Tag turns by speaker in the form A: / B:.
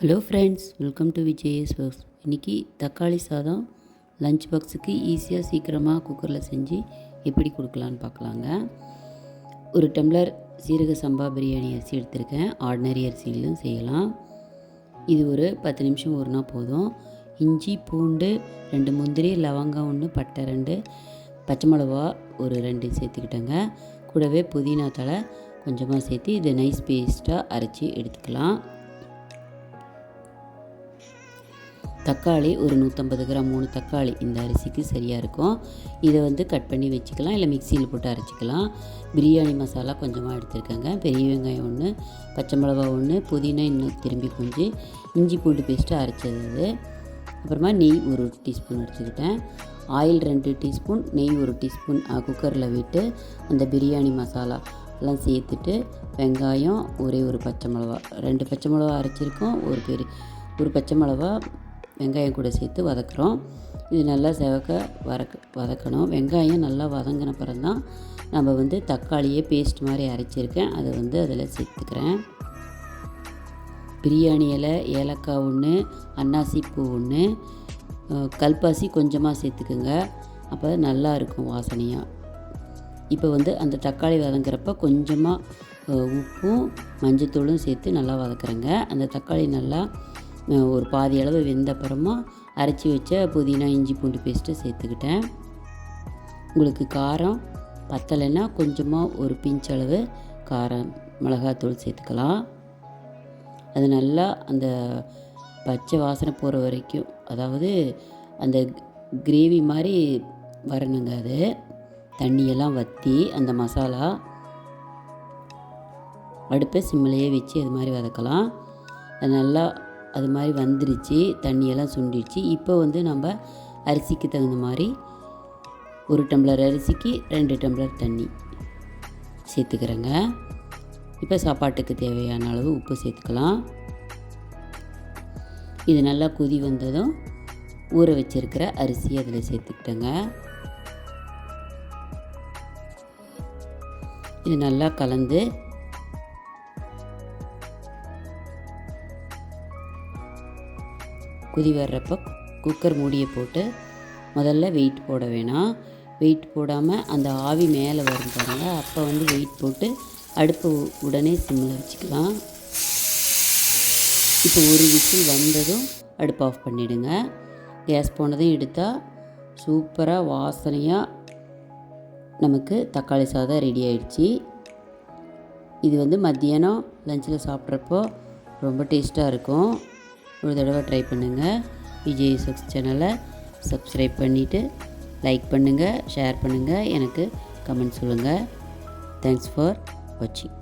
A: Hello friends welcome to V J S works இன்றைக்கி தக்காளி சாதம் லஞ்ச் பாக்ஸுக்கு ஈஸியாக சீக்கிரமாக குக்கரில் செஞ்சு எப்படி கொடுக்கலான்னு பார்க்கலாங்க. ஒரு டம்ளர் சீரக சம்பா பிரியாணி அரிசி எடுத்திருக்கேன். ஆர்டினரி அரிசியிலும் செய்யலாம். இது ஒரு பத்து நிமிஷம் ஊறினா போதும். இஞ்சி பூண்டு ரெண்டு முந்திரி லவங்கம் ஒன்று பட்டை ரெண்டு பச்சை மிளகா ஒரு ரெண்டு சேர்த்துக்கிட்டேங்க. கூடவே புதினா தழை கொஞ்சமாக சேர்த்து இதை நைஸ் பேஸ்ட்டாக அரைச்சி எடுத்துக்கலாம். தக்காளி ஒரு நூற்றம்பது கிராம் மூணு தக்காளி. இந்த அரிசிக்கு சரியாக இருக்கும். இதை வந்து கட் பண்ணி வச்சுக்கலாம். இல்லை மிக்சியில் போட்டு அரைச்சிக்கலாம். பிரியாணி மசாலா கொஞ்சமாக எடுத்துருக்கேங்க. பெரிய வெங்காயம் ஒன்று பச்சை மிளகா ஒன்று புதினா இன்னும் திரும்பி கொஞ்சம் இஞ்சி பூண்டு பேஸ்ட்டு அரைச்சது இது அப்புறமா நெய் ஒரு டீஸ்பூன் எடுத்துக்கிட்டேன். ஆயில் ரெண்டு டீஸ்பூன் நெய் ஒரு டீஸ்பூன் குக்கரில் விட்டு அந்த பிரியாணி மசாலா எல்லாம் சேர்த்துட்டு வெங்காயம் ஒரே ஒரு பச்சை மிளகா. ரெண்டு பச்சை மிளகா அரைச்சிருக்கோம். ஒரு பெரிய ஒரு பச்சை மிளகா வெங்காயம் கூட சேர்த்து வதக்குறோம். இது நல்லா செவக்க வதக்க வதக்கணும். வெங்காயம் நல்லா வதங்கின பிறந்தான் தான் நம்ம வந்து தக்காளியே பேஸ்ட் மாதிரி அரைச்சிருக்கேன். அதை வந்து அதில் சேர்த்துக்கிறேன். பிரியாணி இலை ஏலக்காய் ஒன்று அன்னாசி பூ ஒன்று கல்பாசி கொஞ்சமாக சேர்த்துக்குங்க. அப்போ நல்லா இருக்கும் வாசனையாக இப்போ வந்து அந்த தக்காளி வதங்குறப்ப கொஞ்சமாக உப்பும் மஞ்சத்தூளும் சேர்த்து நல்லா வதக்குறேங்க. அந்த தக்காளி நல்லா ஒரு பாதி அளவு வெந்த அப்புறமா அரைச்சி வச்ச புதினா இஞ்சி பூண்டு பேஸ்ட்டு சேர்த்துக்கிட்டேன். உங்களுக்கு காரம் பத்தலைன்னா கொஞ்சமாக ஒரு பிஞ்ச் அளவு காரம் மிளகாத்தூள் சேர்த்துக்கலாம். அது நல்லா அந்த பச்சை வாசனை போகிற வரைக்கும் அதாவது அந்த கிரேவி மாதிரி வரணுங்க அது. தண்ணியெல்லாம் வற்றி அந்த மசாலா அடுப்பை சிம்மிலையே வச்சு அது மாதிரி வதக்கலாம். அது நல்லா அது மாதிரி வந்துருச்சு தண்ணியெல்லாம் சுண்டிடுச்சு. இப்போ வந்து நம்ம அரிசிக்கு தகுந்த மாதிரி ஒரு டம்ளர் அரிசிக்கு ரெண்டு டம்ளர் தண்ணி சேர்த்துக்கிறேங்க. இப்போ சாப்பாட்டுக்கு தேவையான அளவு உப்பு சேர்த்துக்கலாம். இது நல்லா கொதி வந்ததும் ஊற வச்சிருக்கிற அரிசி அதில் சேர்த்துக்கிட்டேங்க. இது நல்லா கலந்து கொதி வர்றப்போ குக்கர் மூடியை போட்டு முதல்ல வெயிட் போட வேணாம். வெயிட் போடாமல் அந்த ஆவி மேலே வரும் பாருங்க. அப்போ வந்து வெயிட் போட்டு அடுப்பு உடனே சிம்மில் வச்சுக்கலாம். இப்போ ஒரு விசில் வந்ததும் அடுப்பு ஆஃப் பண்ணிவிடுங்க கேஸ் போனதும் எடுத்தால் சூப்பராக வாசனையாக நமக்கு தக்காளி சாதம் ரெடி ஆயிடுச்சு. இது வந்து மத்தியானம் லஞ்சில் சாப்பிட்றப்போ ரொம்ப டேஸ்ட்டாக இருக்கும். ஒரு தடவை ட்ரை பண்ணுங்கள் விஜய் சக்ஸ் சேனலை சப்ஸ்கிரைப் பண்ணிவிட்டு லைக் பண்ணுங்கள் ஷேர் பண்ணுங்கள் எனக்கு கமெண்ட் சொல்லுங்கள் தேங்க்ஸ் ஃபார் வாட்சிங்